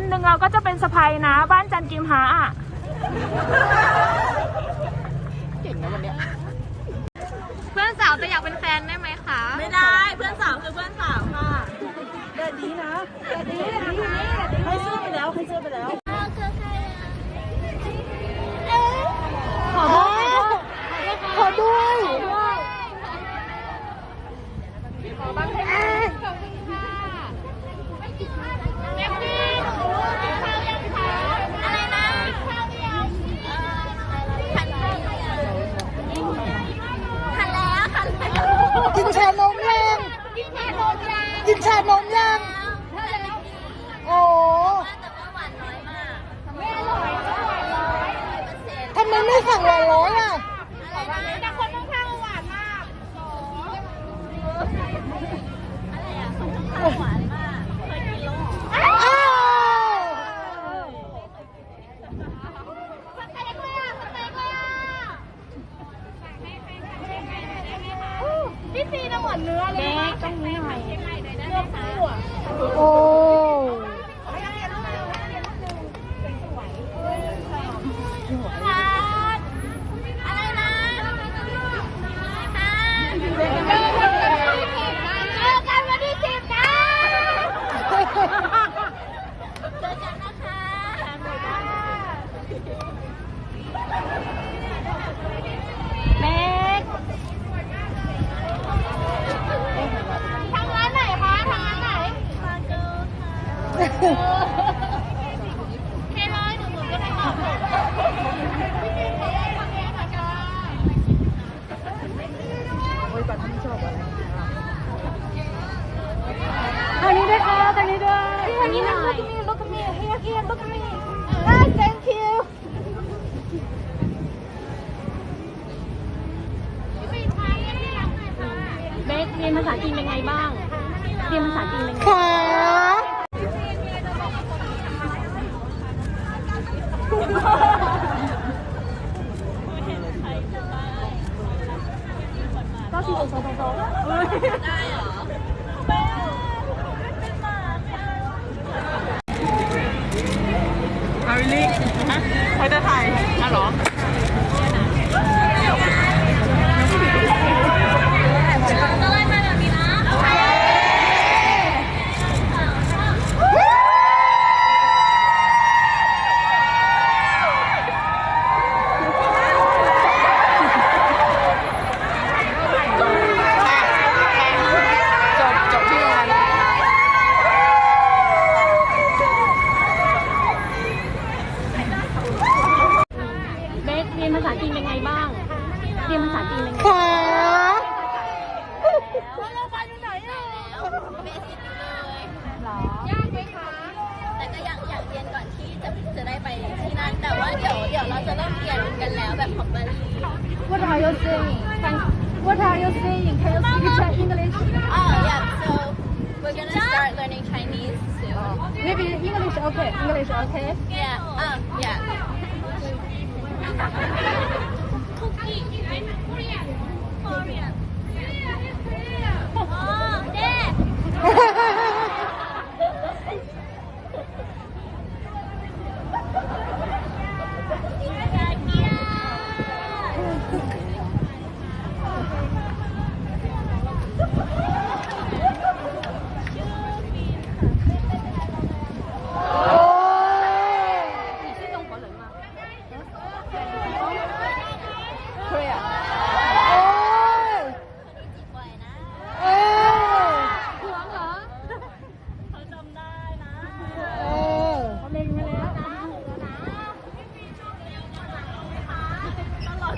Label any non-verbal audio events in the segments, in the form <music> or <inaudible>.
วันหนึ่งเราก็จะเป็นสะพายนะ บ้านจันกิมฮาอะเก่งนะวันเนี้ยเพื่อนสาวจะอยากเป็นแฟนได้ไหมคะ ไม่ได้ เพื่อนสาวคือเพื่อนสาวค่ะเดินดีนะเดินดีเดินดี แค่ร้อยหนึ่งหมื่นก็ไม่ตอบโอ้ยปัดที่ชอบอะไรทางนี้ด้วยค่ะทางนี้ด้วยทางนี้หน่อย look at me here here look at me hi thank you เบสเรียนภาษาจีนเป็นไงบ้าง เรียนภาษาจีนเป็นไงค่ะ เขาจะถ่าย Maybe English okay. English okay. Yeah. Um. Yeah. <laughs>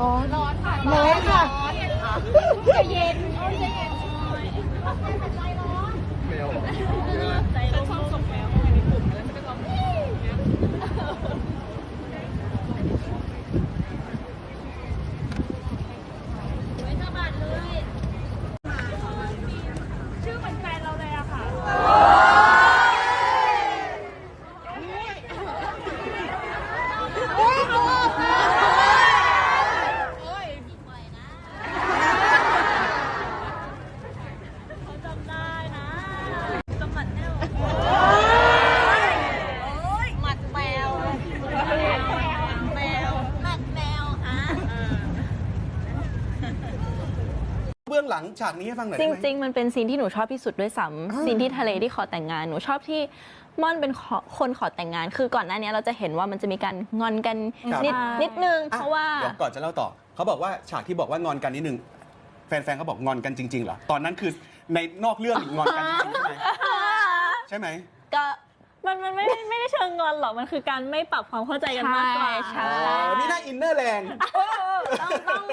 ร้อนค่ะร้อนค่ะจะเย็นจะเย็นใจร้อนใจร้อน เบื้องหลังฉากนี้ให้ฟังหน่อยจได้ไหมริง ๆ มันเป็นซีนที่หนูชอบที่สุดด้วยซ้อ่าำซีนที่ทะเลที่ขอแต่งงาน หนูชอบที่ม่อนเป็นขอคนขอแต่งงาน คือก่อนหน้านี้เราจะเห็นว่ามันจะมีการงอนกันครับ นิดนิดนึงอะเพราะว่า เดี๋ยวก่อนจะเล่าต่อ เขาบอกว่าฉากที่บอกว่างอนกันนิดนึง แฟนๆเขาบอกงอนกันจริงๆเหรอ ตอนนั้นคือในนอกเรื่องงอนกันจริงๆใช่ไหมใช่ไหม ก็มันมันไม่ไม่ได้เชิงงอนหรอก มันคือการไม่ปรับความเข้าใจกันมากกว่า ใช่ อ๋อ นี่น่าอินเนอร์แรง ต้องต้อง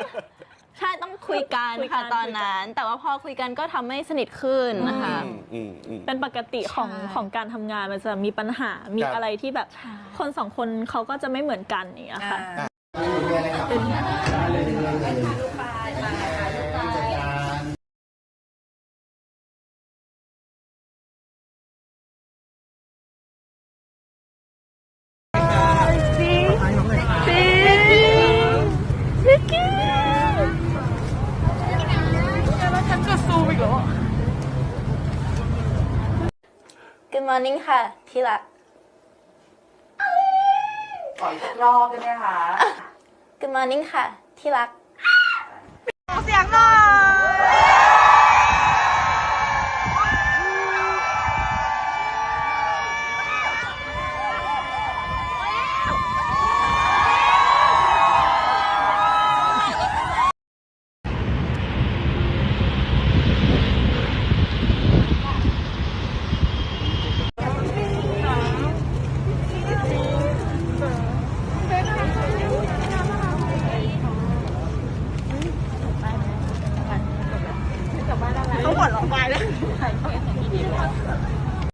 ใช่ต้องคุยกันคุยกันค่ะตอนนั้น แต่ว่าพอคุยกันก็ทำให้สนิทขึ้นนะคะ อืมอืมอืม เป็นปกติของใช่ ของการทำงานมันจะมีปัญหา มีครับ อะไรที่แบบคนสองคนเขาก็จะไม่เหมือนกันอย่างเงี้ยค่ะ Good morning ค่ะ ที่รัก ขออยรอบได้ไหมคะ Good morning ค่ะ ที่รัก เสียงหน่อย